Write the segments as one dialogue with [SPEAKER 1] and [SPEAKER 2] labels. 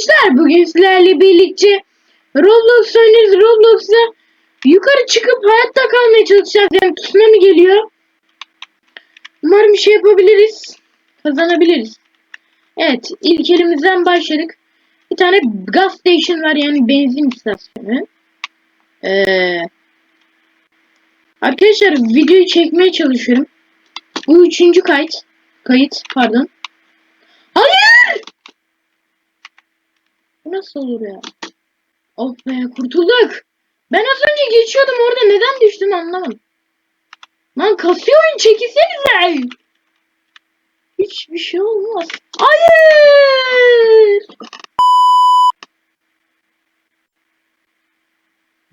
[SPEAKER 1] Arkadaşlar bugün sizlerle birlikte Roblox oynuyoruz. Roblox'ta yukarı çıkıp hayatta kalmaya çalışacağız. Yani tsunami geliyor. Umarım bir şey yapabiliriz. Kazanabiliriz. Evet ilk elimizden başladık. Bir tane gas station var yani benzin istasyonu. Ee, arkadaşlar videoyu çekmeye çalışıyorum. Bu üçüncü kayıt. Kayıt pardon. Hayır! Bu nasıl olur ya? Of be kurtulduk. Ben az önce geçiyordum orada neden düştüm anlamadım. Lan kasıyor oyun çekilsenize. Hiçbir şey olmaz. Hayır!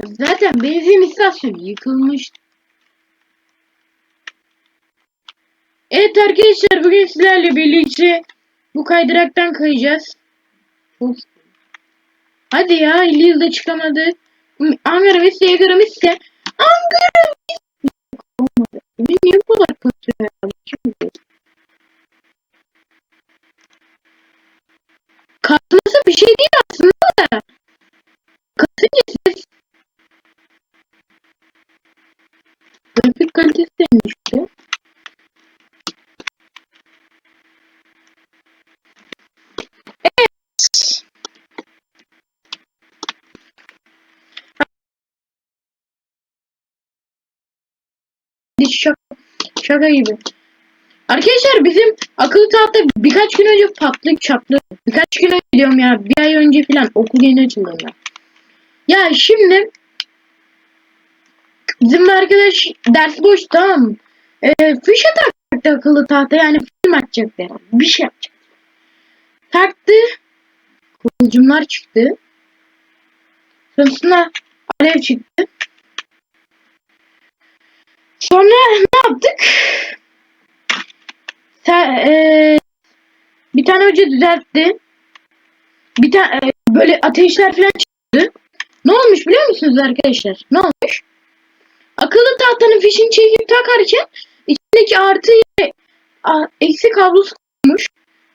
[SPEAKER 1] Zaten benzin istasyonu yıkılmış. Evet arkadaşlar bugün sizlerle birlikte bu kaydıraktan kayacağız. Çok Hadi ya 50 yılda çıkamadı. Ankara ve Seyagara ise Ankara olmadı. Benim niye bu kadar? Şimdi. Kasması bir şey değil aslında da. Kasınca ses grafik kalitesi de düştü. Evet. Şaka, şaka gibi. Arkadaşlar bizim akıllı tahta birkaç gün önce patlık çaplı. Birkaç gün önce diyorum ya. Bir ay önce falan okul yeni açıldı onlar. Ya şimdi bizim arkadaş ders boş tamam mı? Ee, fişe taktı akıllı tahta yani film açacaktı herhalde. Bir şey yapacak. Taktı. Kıvılcımlar çıktı. Sonrasında alev çıktı. Sonra ne yaptık? Sen, e, bir tane hoca düzeltti. Bir tane böyle ateşler falan çıktı. Ne olmuş biliyor musunuz arkadaşlar? Ne olmuş? Akıllı tahtanın fişini çekip takarken içindeki artı ile eksi kablosu koymuş.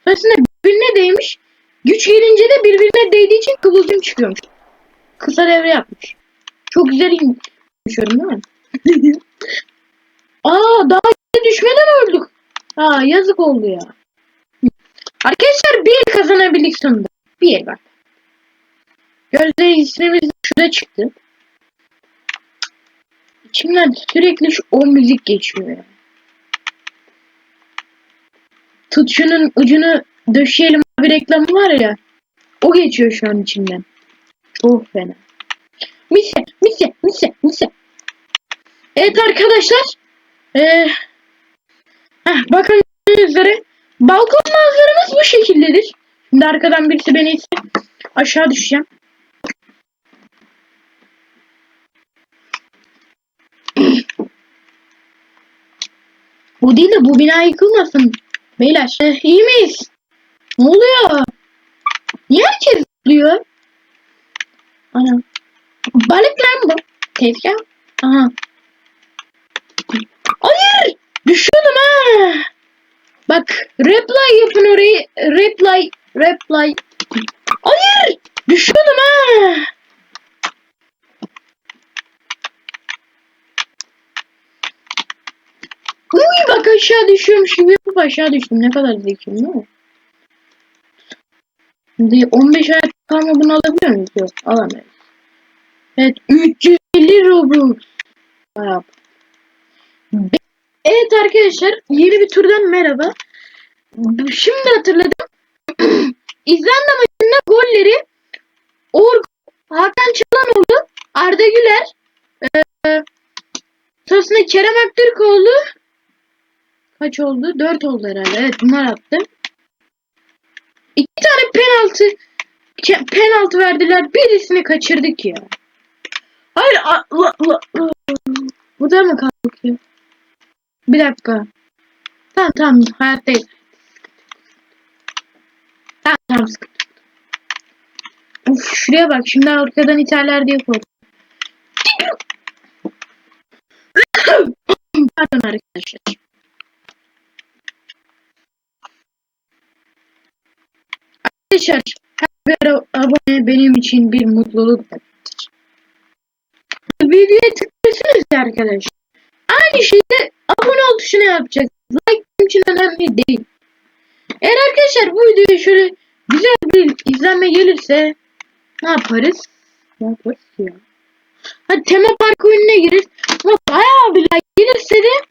[SPEAKER 1] Sonrasında birbirine değmiş. Güç gelince de birbirine değdiği için kıvılcım çıkıyormuş. Kısa devre yapmış. Çok güzel konuşuyorum değil mi? Aa daha düşmeden öldük. Aa yazık oldu ya. Arkadaşlar bir el kazanabildik sonunda. Bir bak. Gözde ismimiz şurada çıktı. İçimden sürekli şu o müzik geçiyor ya. Ucunu döşeyelim bir reklamı var ya. O geçiyor şu an içimden. Çok fena. Mise, mise, mise, mise. Evet arkadaşlar. Ee, bakın üzere balkon manzaramız bu şekildedir. Şimdi arkadan birisi beni ise aşağı düşeceğim. bu değil de bu bina yıkılmasın. Beyler ee, iyi miyiz? Ne oluyor? Niye herkes zıplıyor? Ana. Balık lan bu. Tezgah. Aha. Hayır! Düşüyordum ha. Bak reply yapın orayı. Reply. Reply. Hayır! Düşüyordum ha. Uy bak aşağı düşüyormuş gibi yapıp aşağı düştüm. Ne kadar zekiyim değil mi? Şimdi 15 hayat kalma bunu alabiliyor muyuz? Yok alamayız. Evet 350 Robux. Bayağı. Evet arkadaşlar yeni bir turdan merhaba. Şimdi hatırladım. İzlanda maçında golleri Org Hakan Çalanoğlu, Arda Güler, ee, sonrasında Kerem Aktürkoğlu kaç oldu? 4 oldu herhalde. Evet bunlar attı. İki tane penaltı penaltı verdiler. Birisini kaçırdık ya. Hayır. A, la, la, la. Bu da mı kaldık ya? Bir dakika. Tamam tamam hayattayız. Tamam. Uf şuraya bak şimdi arkadan iterler diye korktum. Pardon arkadaşlar. Arkadaşlar bir abone benim için bir mutluluk demektir. Videoya tıklıyorsunuz arkadaşlar. Aynı şeyde abone ol tuşuna yapacaksınız. Like için önemli değil. Eğer arkadaşlar bu videoya şöyle güzel bir izlenme gelirse ne yaparız? Ne yaparız ya? Hadi tema park oyununa gireriz. Ama bayağı bir like gelirse de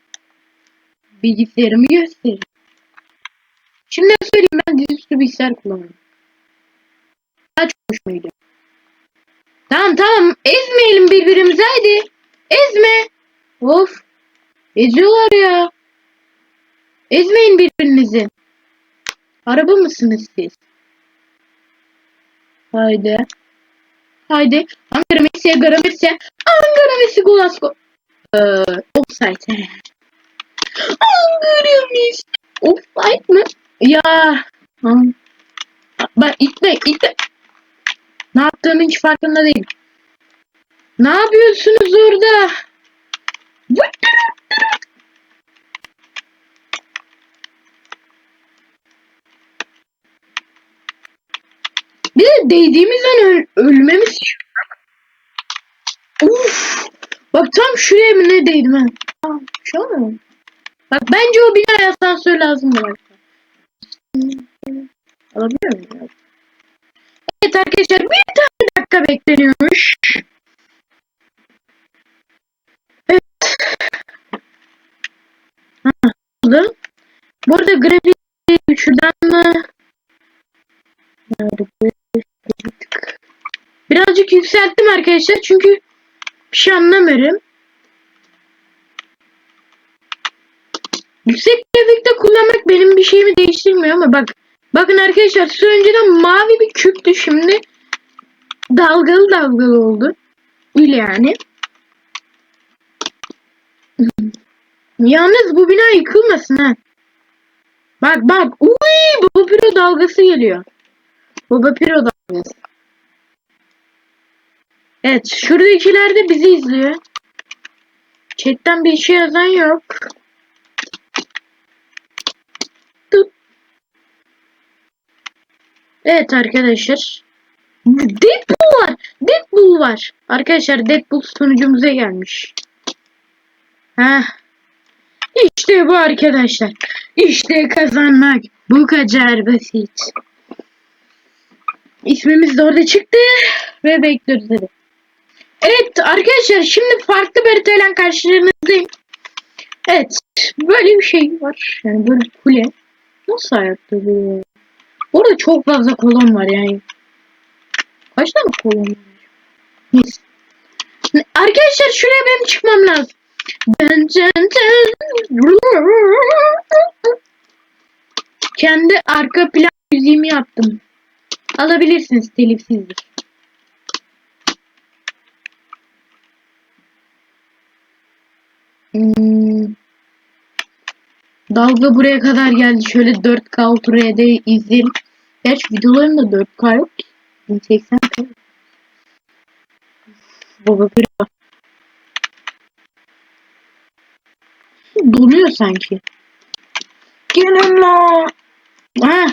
[SPEAKER 1] bilgisayarımı gösteririm. Şimdi söyleyeyim ben dizüstü bilgisayar kullanıyorum. Daha çok hoşuma gidiyor. Tamam tamam ezmeyelim birbirimizi hadi. Ezme. Of. Eziyorlar ya. Ezmeyin birbirinizi. Araba mısınız siz? Haydi. Haydi. Ankara Messi, Ankara Messi. Ankara Messi Golasko. Ee, offside. Ankara Messi. Offside mı? Ya. Bak itme itme. Ne yaptığımın hiç farkında değilim. Ne yapıyorsunuz orada? Bir de değdiğimiz an öl ölmemiz Uf. Bak tam şuraya mı ne değdim? Aa, Şu mı? Bak bence o binaya asansör lazım bak. Alabiliyor muyum? Evet arkadaşlar bir tane dakika bekleniyormuş. Evet. Ha, oldu. Bu arada grafik şuradan mı? Nerede. Birazcık yükselttim arkadaşlar çünkü bir şey anlamıyorum. Yüksek grafikte kullanmak benim bir şeyimi değiştirmiyor ama bak bakın arkadaşlar su önceden mavi bir küptü şimdi dalgalı dalgalı oldu. Öyle yani. Yalnız bu bina yıkılmasın ha. Bak bak. Uy, Baba Piro dalgası geliyor. Baba Piro dalgası. Evet şuradakiler de bizi izliyor. Chatten bir şey yazan yok. Evet arkadaşlar. Deadpool var. Deadpool var. Arkadaşlar Deadpool sunucumuza gelmiş. Heh. İşte bu arkadaşlar. İşte kazanmak. Bu kadar basit. İsmimiz de orada çıktı. Ve bekliyoruz hadi. Evet arkadaşlar şimdi farklı bir haritayla karşınızdayım. Evet böyle bir şey var. Yani böyle kule. Nasıl ayakta bu? Orada çok fazla kolon var yani. Kaç tane kolon var? Neyse. Arkadaşlar şuraya benim çıkmam lazım. Kendi arka plan müziğimi yaptım. Alabilirsiniz telifsizdir. Hmm. Dalga buraya kadar geldi. Şöyle 4K Ultra HD izleyelim. Gerçi videolarında 4K yok ki. 1080p. Baba bir Donuyor sanki. Gelin la. Ha.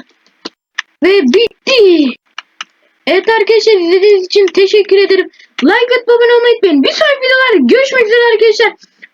[SPEAKER 1] Ve bitti. Evet arkadaşlar izlediğiniz için teşekkür ederim. Like ve abone olmayı unutmayın. Bir sonraki videolarda görüşmek üzere arkadaşlar.